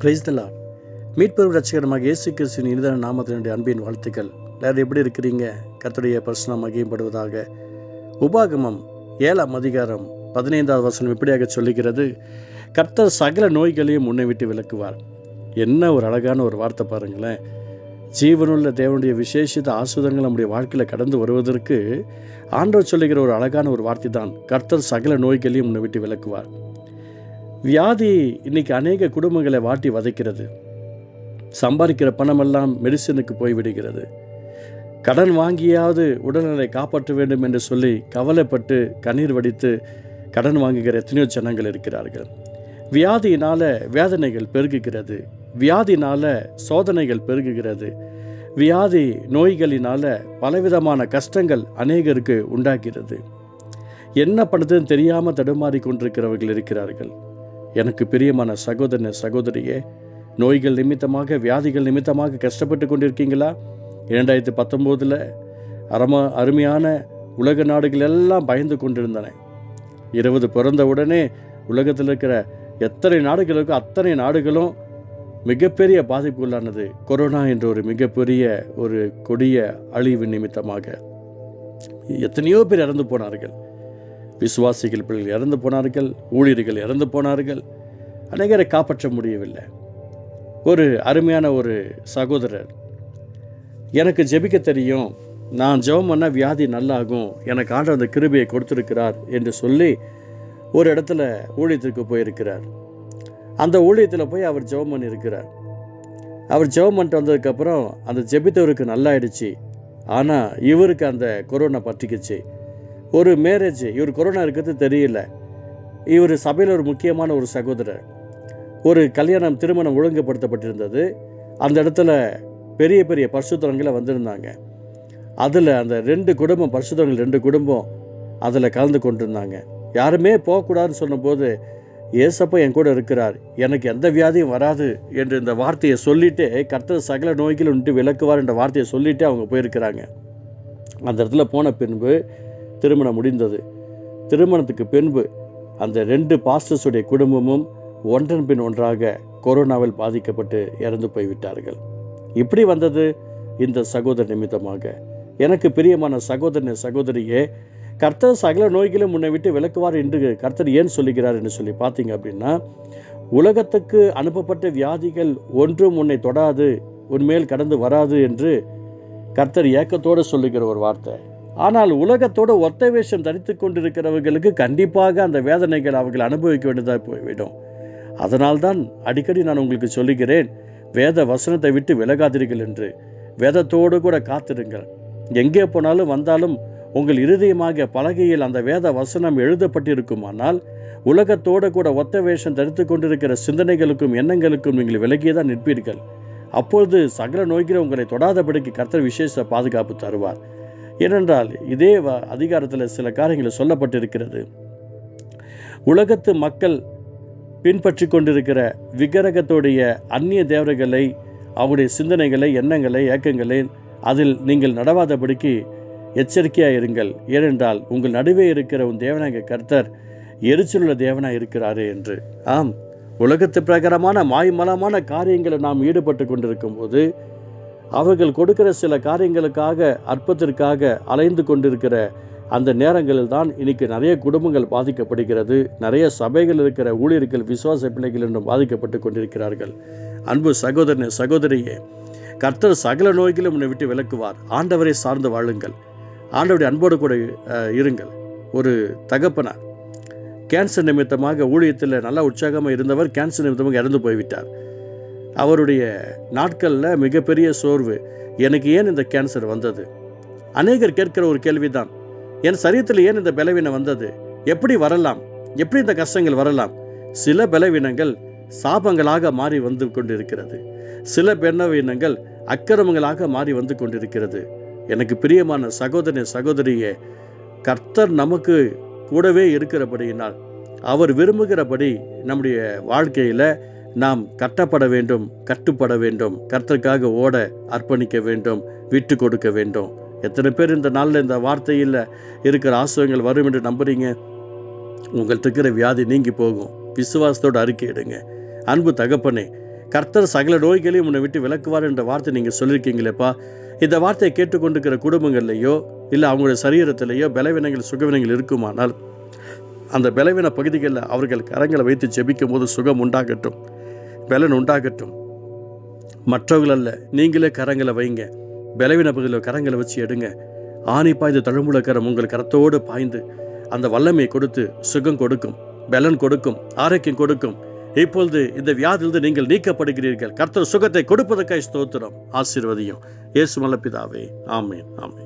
பிரைஸ்தலா மீட்பெரும் ரட்சகரமாக இயேசு கிறிஸ்துவின் இனிதான நாமத்தினுடைய அன்பின் வாழ்த்துக்கள். எல்லாரும் எப்படி இருக்கிறீங்க? கர்த்தருடைய பர்சனம் மகியப்படுவதாக உபாகமம் ஏழாம் அதிகாரம் பதினைந்தாவது வசனம் இப்படியாக சொல்லுகிறது. கர்த்தர் சகல நோய்களையும் முன்னே விட்டு விளக்குவார் என்ன ஒரு அழகான ஒரு வார்த்தை பாருங்களேன். ஜீவனுள்ள தேவனுடைய விசேஷித்த ஆசுதங்கள் நம்முடைய வாழ்க்கையில் கடந்து வருவதற்கு ஆண்டவர் சொல்லுகிற ஒரு அழகான ஒரு வார்த்தை தான் கர்த்தர் சகல நோய்களையும் முன்னே விட்டு விளக்குவார் வியாதி இன்னைக்கு அநேக குடும்பங்களை வாட்டி வதைக்கிறது. சம்பாதிக்கிற பணமெல்லாம் மெடிசனுக்கு போய் விடுகிறது கடன் வாங்கியாவது உடல்நிலை காப்பாற்ற வேண்டும் என்று சொல்லி கவலைப்பட்டு கண்ணீர் வடித்து கடன் வாங்குகிற எத்தனையோ ஜனங்கள் இருக்கிறார்கள். வியாதியினால் வேதனைகள் பெருகுகிறது. வியாதினால் சோதனைகள் பெருகுகிறது. வியாதி நோய்களினால் பலவிதமான கஷ்டங்கள் அநேகருக்கு உண்டாகிறது. என்ன பண்ணுறதுன்னு தெரியாமல் தடுமாறி கொண்டிருக்கிறவர்கள் இருக்கிறார்கள். எனக்கு பிரியமான சகோதரன சகோதரியே நோய்கள் நிமித்தமாக வியாதிகள் நிமித்தமாக கஷ்டப்பட்டு கொண்டிருக்கீங்களா? இரண்டாயிரத்தி பத்தொம்போதில் அரும அருமையான உலக நாடுகள் எல்லாம் பயந்து கொண்டிருந்தன. இருபது பிறந்த உடனே உலகத்தில் இருக்கிற எத்தனை நாடுகள் இருக்கோ அத்தனை நாடுகளும் மிகப்பெரிய பாதிப்புள்ளானது கொரோனா என்ற ஒரு மிகப்பெரிய ஒரு கொடிய அழிவு நிமித்தமாக எத்தனையோ பேர் இறந்து போனார்கள். விசுவாசிகள் பிள்ளைகள் இறந்து போனார்கள் ஊழியர்கள் இறந்து போனார்கள். அநேகரை காப்பாற்ற முடியவில்லை. ஒரு அருமையான ஒரு சகோதரர் எனக்கு ஜெபிக்க தெரியும். நான் ஜெபம் பண்ண வியாதி நல்லாகும். எனக்கு ஆண்டு அந்த கிருபையை கொடுத்துருக்கிறார் என்று சொல்லி ஒரு இடத்துல ஊழியத்திற்கு போயிருக்கிறார். அந்த ஊழியத்தில் போய் அவர் ஜெபம் பண்ணியிருக்கிறார். அவர் ஜெபம் பண்ணிட்டு வந்ததுக்கப்புறம் அந்த ஜெபித்தவருக்கு நல்லாயிடுச்சு. ஆனால் இவருக்கு அந்த கொரோனா பற்றிக்குச்சு. ஒரு மேரேஜ் இவர் கொரோனா இருக்கிறது தெரியல. இவர் சபையில் ஒரு முக்கியமான ஒரு சகோதரர். ஒரு கல்யாணம் திருமணம் ஒழுங்குபடுத்தப்பட்டிருந்தது. அந்த இடத்துல பெரிய பெரிய பரிசுத்தவங்களை வந்திருந்தாங்க. அதில் அந்த ரெண்டு குடும்பம் பரிசுத்தவங்கள் ரெண்டு குடும்பம் அதில் கலந்து கொண்டிருந்தாங்க. யாருமே போகக்கூடாதுன்னு சொன்னபோது ஏசப்பா என் கூட இருக்கிறார். எனக்கு எந்த வியாதியும் வராது என்று இந்த வார்த்தையை சொல்லிட்டு கர்த்தர் சகல நோய்கள் விட்டு விளக்குவார் என்ற வார்த்தையை சொல்லிட்டு அவங்க போயிருக்கிறாங்க. அந்த இடத்துல போன பின்பு திருமணம் முடிந்தது. திருமணத்துக்கு பின்பு அந்த ரெண்டு பாஸ்டர்ஸுடைய குடும்பமும் ஒன்றன் பின் ஒன்றாக கொரோனாவில் பாதிக்கப்பட்டு இறந்து போய்விட்டார்கள். இப்படி வந்தது இந்த சகோதர நிமித்தமாக. எனக்கு பிரியமான சகோதரன் சகோதரியே கர்த்தர் சகல நோய்களும் முன்னை விட்டு விளக்குவார் என்று கர்த்தர் ஏன் சொல்லுகிறார் என்று சொல்லி பார்த்தீங்க அப்படின்னா உலகத்துக்கு அனுப்பப்பட்ட வியாதிகள் ஒன்றும் உன்னை தொடாது உன்மேல் கடந்து வராது என்று கர்த்தர் ஏக்கத்தோடு சொல்லுகிற ஒரு வார்த்தை. ஆனால் உலகத்தோடு ஒத்த வேஷம் தரித்து கொண்டிருக்கிறவர்களுக்கு கண்டிப்பாக அந்த வேதனைகள் அவர்கள் அனுபவிக்க வேண்டியதாக போய்விடும். அதனால்தான் அடிக்கடி நான் உங்களுக்கு சொல்லுகிறேன் வேத வசனத்தை விட்டு விலகாதீர்கள் என்று. வேதத்தோடு கூட காத்திருங்கள். எங்கே போனாலும் வந்தாலும் உங்கள் இருதயமாக பலகையில் அந்த வேத வசனம் எழுதப்பட்டிருக்குமானால் உலகத்தோடு கூட ஒத்த வேஷம் தரித்து கொண்டிருக்கிற சிந்தனைகளுக்கும் எண்ணங்களுக்கும் நீங்கள் விலகியே தான் நிற்பீர்கள். அப்பொழுது சகல நோய்கிற உங்களை தொடாதபடிக்கு கர்த்தர் விசேஷ பாதுகாப்பு தருவார். ஏனென்றால் இதே அதிகாரத்தில் சில காரியங்கள் சொல்லப்பட்டிருக்கிறது. உலகத்து மக்கள் பின்பற்றி கொண்டிருக்கிற விக்கிரகத்துடைய அந்நிய தேவர்களை அவருடைய சிந்தனைகளை எண்ணங்களை ஏக்கங்களை அதில் நீங்கள் நடவாதபடிக்கு எச்சரிக்கையாக இருங்கள். ஏனென்றால் உங்கள் நடுவே இருக்கிற உன் தேவனாக கர்த்தர் எரிச்சலுள்ள தேவனாக இருக்கிறாரே என்று. ஆம். உலகத்து பிரகாரமான மாய்மலமான காரியங்களை நாம் ஈடுபட்டு கொண்டிருக்கும் போது அவர்கள் கொடுக்கிற சில காரியங்களுக்காக அற்பத்திற்காக அலைந்து கொண்டிருக்கிற அந்த நேரங்களில் தான் இன்னைக்கு நிறைய குடும்பங்கள் பாதிக்கப்படுகிறது. நிறைய சபைகள் இருக்கிற ஊழியர்கள் விசுவாச பிள்ளைகள் என்றும் பாதிக்கப்பட்டு கொண்டிருக்கிறார்கள். அன்பு சகோதரனே சகோதரியே கர்த்தர் சகல நோய்களும் உன்னை விட்டு விலக்குவார். ஆண்டவரை சார்ந்து வாழுங்கள். ஆண்டவருடைய அன்போடு கூட அஹ், இருங்கள். ஒரு தகப்பனார் கேன்சர் நிமித்தமாக ஊழியத்தில் நல்லா உற்சாகமாக இருந்தவர் கேன்சர் நிமித்தமாக இறந்து போய்விட்டார். அவருடைய நாட்களில் மிகப்பெரிய சோர்வு. எனக்கு ஏன் இந்த கேன்சர் வந்தது? அநேகர் கேட்கிற ஒரு கேள்விதான். என் சரீரத்தில் ஏன் இந்த பலவீனம் வந்தது? எப்படி வரலாம்? எப்படி இந்த கஷ்டங்கள் வரலாம்? சில பலவீனங்கள் சாபங்களாக மாறி வந்து கொண்டிருக்கிறது. சில பலவீனங்கள் அக்கிரமங்களாக மாறி வந்து கொண்டிருக்கிறது. எனக்கு பிரியமான சகோதரன் சகோதரியே கர்த்தர் நமக்கு கூடவே இருக்கிறபடியினால் அவர் விரும்புகிறபடி நம்முடைய வாழ்க்கையில் நாம் கட்டப்பட வேண்டும் கட்டுப்பட வேண்டும் கர்த்தருக்காக ஓட அர்ப்பணிக்க வேண்டும் விட்டு கொடுக்க வேண்டும். எத்தனை பேர் இந்த நாளில் இந்த வார்த்தையில் இருக்கிற ஆசுவங்கள் வரும் என்று நம்புறீங்க? உங்கள்கிட்ட இருக்கிற வியாதி நீங்கி போகும். விசுவாசத்தோடு அறிக்கையிடுங்க அன்பு தகப்பனே கர்த்தர் சகல நோய்களையும் உன்னை விட்டு விலக்குவார் என்ற வார்த்தை நீங்கள் சொல்லியிருக்கீங்களேப்பா இந்த வார்த்தையை கேட்டுக்கொண்டிருக்கிற குடும்பங்கள்லையோ இல்லை அவங்களுடைய சரீரத்திலேயோ பலவீனங்கள் சுகவீனங்கள் இருக்குமானால் அந்த பலவீன பகுதிகளில் அவர்கள் கரங்களை வைத்து ஜெபிக்கும் போது சுகம் உண்டாகட்டும். பலன் உண்டாகட்டும். மற்றவர்கள் அல்ல நீங்களே கரங்களை வைங்க. பலவீன பகுதியில் கரங்களை வச்சு எடுங்க. ஆணி பாய்ந்து தழும்புல கரம் உங்கள் கரத்தோடு பாய்ந்து அந்த வல்லமையை கொடுத்து சுகம் கொடுக்கும் பலன் கொடுக்கும் ஆரோக்கியம் கொடுக்கும். இப்பொழுது இந்த வியாதியிலிருந்து நீங்கள் நீக்கப்படுகிறீர்கள். கர்த்தர் சுகத்தை கொடுப்பதற்காய் ஸ்தோத்திரம் ஆசீர்வதியும். இயேசு மலப்பிதாவே ஆமேன் ஆமேன்.